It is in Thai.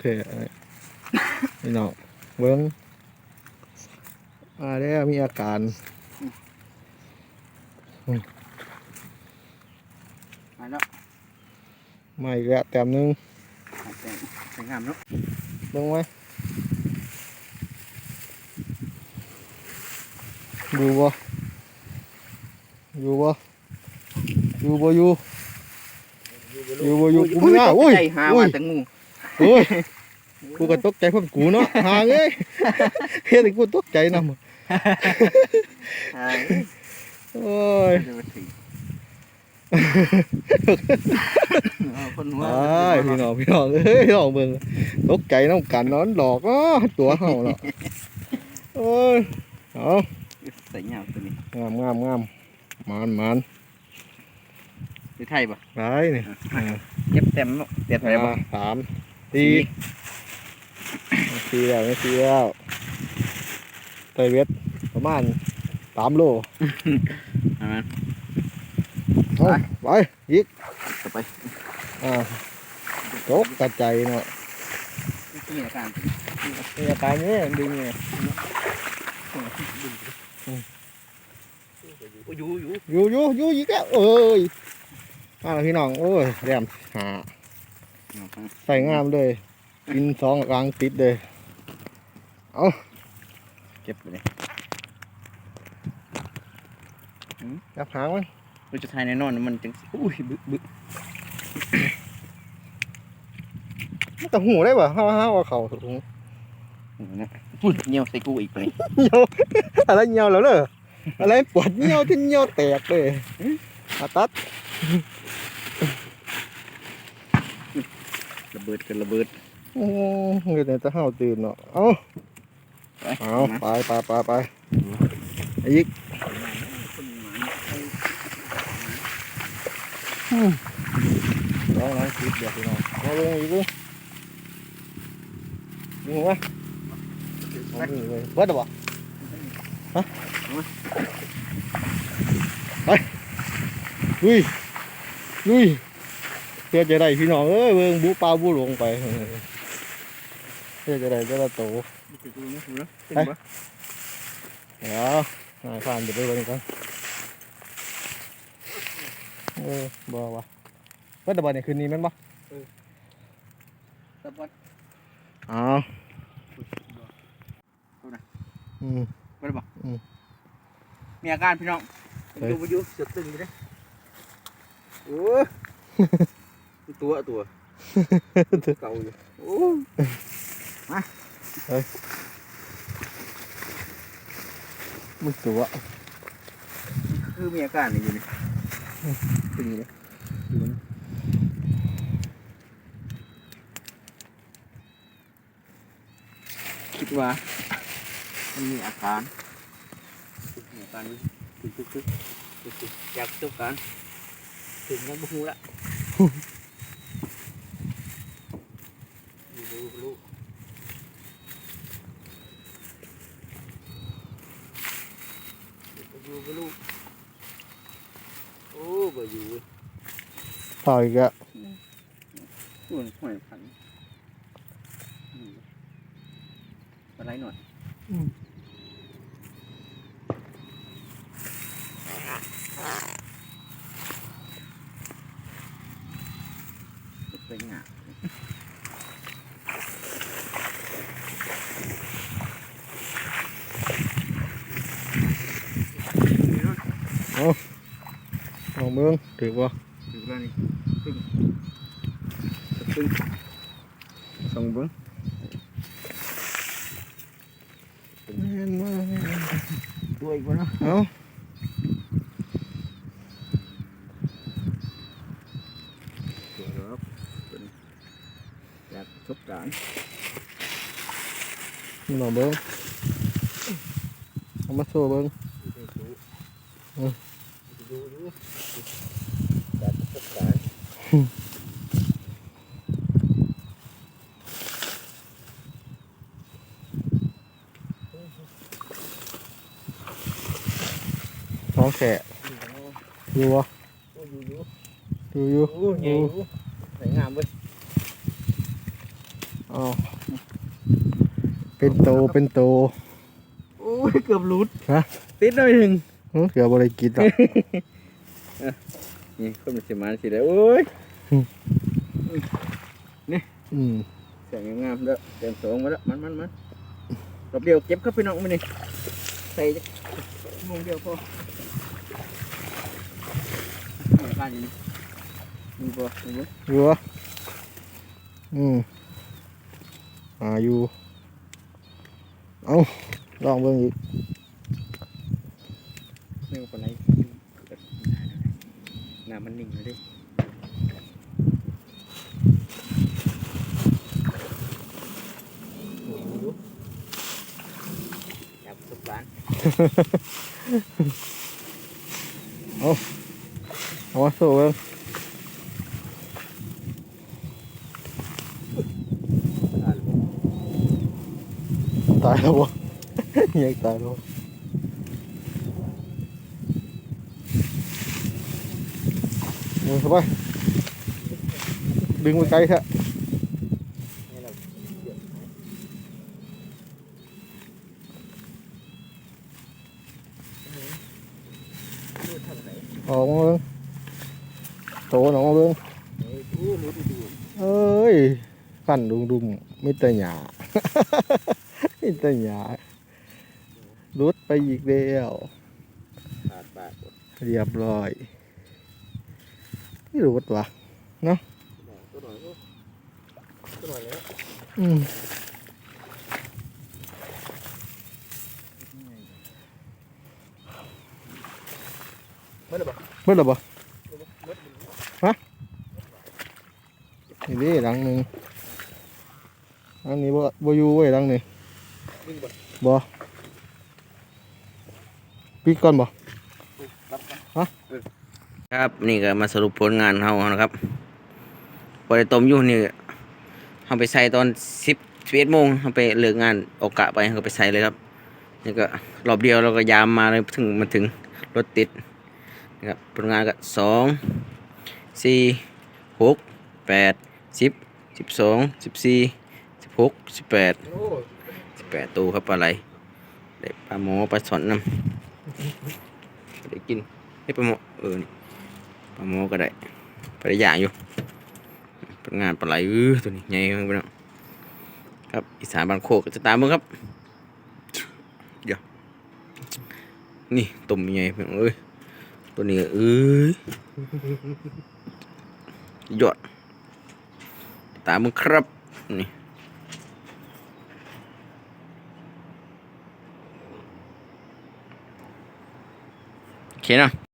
แท้นี่น้องเบิ้งมาแล้วมีอาการมาแล้วมาอีกแล้วแต้มหนึงแต่งสวยงามเนาะเบิ้งไว้อยู่บ่อยู่บ่อยู่บ่อยู่อยู่บ่อยู่กูไม่น่าตโอ้กยใจหาโอ้ว่ายแต่งู โอ้ยกูก็ตกใจเพิ่มกูเนาะหางเอ้ยเฮ็ดให้กูตกใจนำใช่โอ้ยจะมาถึงเอาคนหัวไอ้พี่น้องพี่น้องเอ้ยพี่น้องเบิ่งตกใจน้ำกันเนอนดอกอ้อตัวเฮาเนาะโอ้ยเอาใส่เงาตัวนี้งามงามงามมานมานคือไทยป่ะไปนี่เก็บเต็มเนาะเต็มไปป่ะมาสาม สี่สี่แล้วไม่สี่แล้วไตเวทประมาณสามโลเอามาเอาไปยิกต่อไปอ่าตกกระใจเนาะนี่อาการนี่อาการนี้ดึงไงอยู่อยู่อยู่อยู่อยู่ยิกแล้วเอ้ยมาแล้วพี่น้องโอ้ยแรมหา ใส่งามเลยกินสองกลางติดเลยเก็บไปเลยจับหางมันเราจะทายแน่นอนมันจังอุ้ยบึบึมันจะหูได้ป่ะห้าห้าว่าเขาถุงนะอุ้ยเงี้ยวใส่กูอีกไปเหี่ยวอะไรเหี่ยวแล้วเลยอะไรปวดเหี่ยวที่เหี่ยวแตกเลยอาตัด ระเบิดกันระเบิดโอ้เงินจะห้าวตื่นเนาะเอาไปเอาไปไปไปไปอีกน้องน้องคิดเดี๋ยวพี่น้องมาลงอีกลูกยิงวะเอาดิเว้ยเบิดหรอวะฮะไปลุยลุย เพื่อจะได้พี่น้องเอ้ยเบิ่งบูปลาบูลงไปเพื่อจะได้แต่ละโตเดี๋ยวหาผ่านเดี๋ยวไปเบิ่งกันเออบ่วะเพิ่นแต่บ่เนี่ยคืนนี้แม่นบ่สะบัดอ๋ออืมไม่ได้บอกอืมมีอาการพี่น้องเฮ้ยอยู่ไปอยู่เสือกตึงอยู่เด้โอ้ย ตัวตัวเก่าอยู่โอ้มึงตัวคือมีอาการนี่อยู่นี่ตึงอยู่เลยอยู่นี่คิดว่ามันมีอาการมีอาการตึกตึกตึกตึกตึกจากประสบการณ์ถึงยังไม่รู้ละอยู่รู้รู้ อยู่ไม่รู้โอ้บ่อยู่เว้ยพออีกแล้วส่วนหอยพันอืมอะไรหน่อยเป็นงา เอาเบิ่งถือบ่ถือว่านี่ตึ้งตึ้งสองเบิ้งแม่นบ่แม่นตัวอีกวะเนาะเอาตัวครับเป็นจากประสบการณ์นี่มาเบิ่งเอามาโชว์เบิ่งอืม ดูดูจากประสบการณ์ท้องแขะอยู่บ่โอ้อยู่อยู่อยู่อยู่โอ้ใหญ่อยู่สวยงามเว้ยอาอ๋อเป็นโตเป็นโตโอ้ยเกือบหลุดฮะติดหน่อยหนึ่ง เอ้อเกือบบริกินอะนี่คนมันสิมาสิเลยโอ้ยอืมเสียงงามๆเด้อเสียงสองมาแล้วมันมันมันรอบเดียวเก็บเข้าไปน้องไปนี่ใส่จักชั่วโมงเดียวพอนี่อาการอย่างนี้มีบ่มีบ่อยู่วะอืมอ่าอยู่เอาลองเบิ่งอีก เรื่องปลาไหลน้ำมันนิ่งเลยดิจับสุกบ้านเอามาสู้เบิ่งอ่านเลยตายแล้ววะยังตายแล้ววะ มือเข้าไป ดึงไปไกลแท้นี่เราเดี๋ยวนะดูทำไหนออกมาเบิ่งโตหนออกมาเบิ่งเฮ้ยดูรู้ดูดูเอ้ยฟันดุงดุมมิตรหยามิตรหยาลุดไปอีกแล้วขาดปากหมดเรียบร้อย ไม่รุดวะตัวหน่อยตัวหน่อยตัวหน่อยแล้วอืมไม่ได้บอกเมื่อไหร่บ่ไม่นี่ดิหลังหนึ่งหลังนี้บ่บ่อยู่เว้ยหลังนี้วิ่งบ่บ่ปิดก่อนบ่ ครับนี่ก็มาสรุปผลงานเฮานะครับพอได้ต้มอยู่นี่เฮาไปใส่ตอนสิบสิบเอ็ดโมงเฮาไปเลิกงานโอกะไปเฮาไปใส่เลยครับนี่ก็รอบเดียวเราก็ยามมาเลยถึงมาถึงรถติดนะครับผลงานก็สองสี่หกแปดสิบสิบสองสิบสี่สิบหกสิบแปดสิบแปดตัวครับปลาไหลได้ปลาหมอปลาสอนน้ำได้กิน ให้ปลาหมอเออนี่ปลาหมอก็ได้ปลาได้อย่างอยู่เป็นงานปลาไหลเออตัวนี้ใหญ่มากพี่น้องครับอีสานบางโคกจะตามมึงครับเดี๋ยวนี่ตุ่มใหญ่พี่น้องเอ้ยตัวนี้เอ้ยยอดตามมึงครับนี่โอเคเนาะ